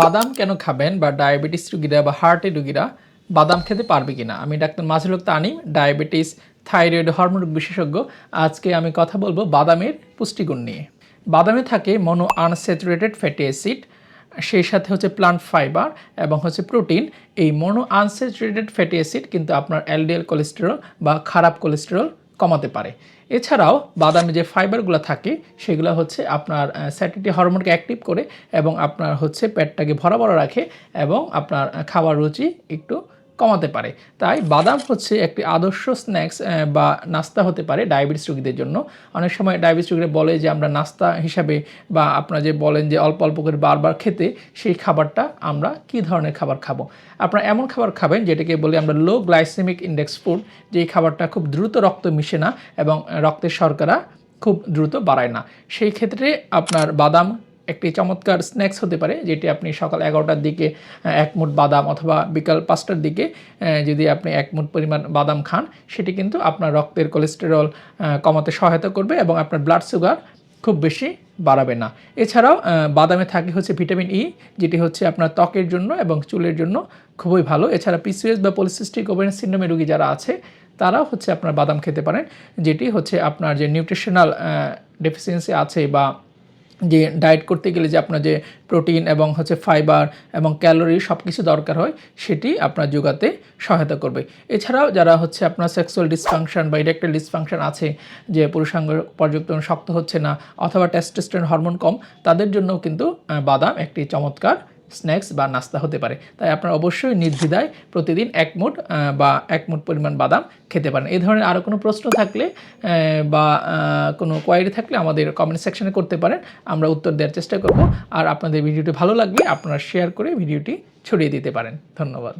বাদাম কেন খাবেন বা ডায়াবেটিস রুগীরা বা হার্টের রুগীরা বাদাম খেতে পারবে কিনা? আমি doctor Majhul Tanim, diabetes, thyroid hormone বিশেষজ্ঞ। আজকে আমি কথা বলব বাদামের পুষ্টিগুণ নিয়ে। বাদামে থাকে মনো আনস্যাচুরেটেড ফ্যাটি অ্যাসিড, সেই সাথে হচ্ছে প্লান্ট ফাইবার এবং হচ্ছে প্রোটিন। এই মনো আনস্যাচুরেটেড ফ্যাটি অ্যাসিড কিন্তু আপনার এলডিএল কোলেস্টেরল বা খারাপ কোলেস্টেরল কমাতে পারে। এছাড়াও বাদামে যে ফাইবারগুলো থাকে, সেগুলো হচ্ছে আপনার স্যাটিটি হরমোনকে অ্যাক্টিভ করে এবং আপনার হচ্ছে পেটটাকে ভরা ভরা রাখে এবং আপনার খাবার রুচি একটু কমাতে পারে। তাই বাদাম হচ্ছে একটি আদর্শ স্ন্যাক্স বা নাস্তা হতে পারে ডায়াবেটিস রোগীদের জন্য। অনেক সময় ডায়াবেটিস রোগীরা বলে যে, আমরা নাস্তা হিসাবে বা আপনারা যে বলেন যে অল্প অল্প করে বারবার খেতে, সেই খাবারটা আমরা কি ধরনের খাবার খাব? আপনারা এমন খাবার খাবেন যেটাকে বলে আমরা লো গ্লাইসেমিক ইন্ডেক্স ফুড যেই খাবারটা খুব দ্রুত রক্ত মিশে না এবং রক্তের শর্করা খুব দ্রুত বাড়ায় না। সেই ক্ষেত্রে আপনার বাদাম একটি চমৎকার স্ন্যাক্স হতে পারে, যেটি আপনি সকাল এগারোটার দিকে এক মুঠ বাদাম অথবা বিকাল পাঁচটার দিকে যদি আপনি এক মুঠ পরিমাণ বাদাম খান, সেটি কিন্তু আপনার রক্তের কোলেস্টেরল কমাতে সহায়তা করবে এবং আপনার ব্লাড সুগার খুব বেশি বাড়াবে না। এছাড়াও বাদামে থাকে হচ্ছে ভিটামিন ই যেটি হচ্ছে আপনার ত্বকের জন্য এবং চুলের জন্য খুবই ভালো। এছাড়া পিসিএস বা পলিসিস্টিক ওভেন সিন্ড্রোমের রোগী যারা আছে, তারাও হচ্ছে আপনার বাদাম খেতে পারেন, যেটি হচ্ছে আপনার যে নিউট্রিশনাল ডেফিসিয়েন্সি আছে বা যে ডায়েট করতে গেলে যে আপনার যে প্রোটিন এবং হচ্ছে ফাইবার এবং ক্যালোরি সব কিছু দরকার হয়, সেটি আপনার যোগাতে সহায়তা করবে। এছাড়াও যারা হচ্ছে আপনার সেক্সুয়াল ডিসফাংশন বা ইরেকটাইল ডিসফাংশন আছে, যে পুরুষাঙ্গ পর্যাপ্ত শক্ত হচ্ছে না অথবা টেস্টোস্টেরন হরমোন কম, তাদের জন্য কিন্তু বাদাম একটি চমৎকার স্ন্যাক্স বা নাস্তা হতে পারে। তাই আপনারা অবশ্যই নির্দ্বিধায় প্রতিদিন এক মুঠ বা এক মুঠ পরিমাণ বাদাম খেতে পারেন। এই ধরনের আরও কোনো প্রশ্ন থাকলে বা কোনো কোয়ারি থাকলে আমাদের কমেন্ট সেকশনে করতে পারেন। আমরা উত্তর দেওয়ার চেষ্টা করব। আর আপনাদের ভিডিওটি ভালো লাগলে আপনারা শেয়ার করে ভিডিওটি ছড়িয়ে দিতে পারেন। ধন্যবাদ।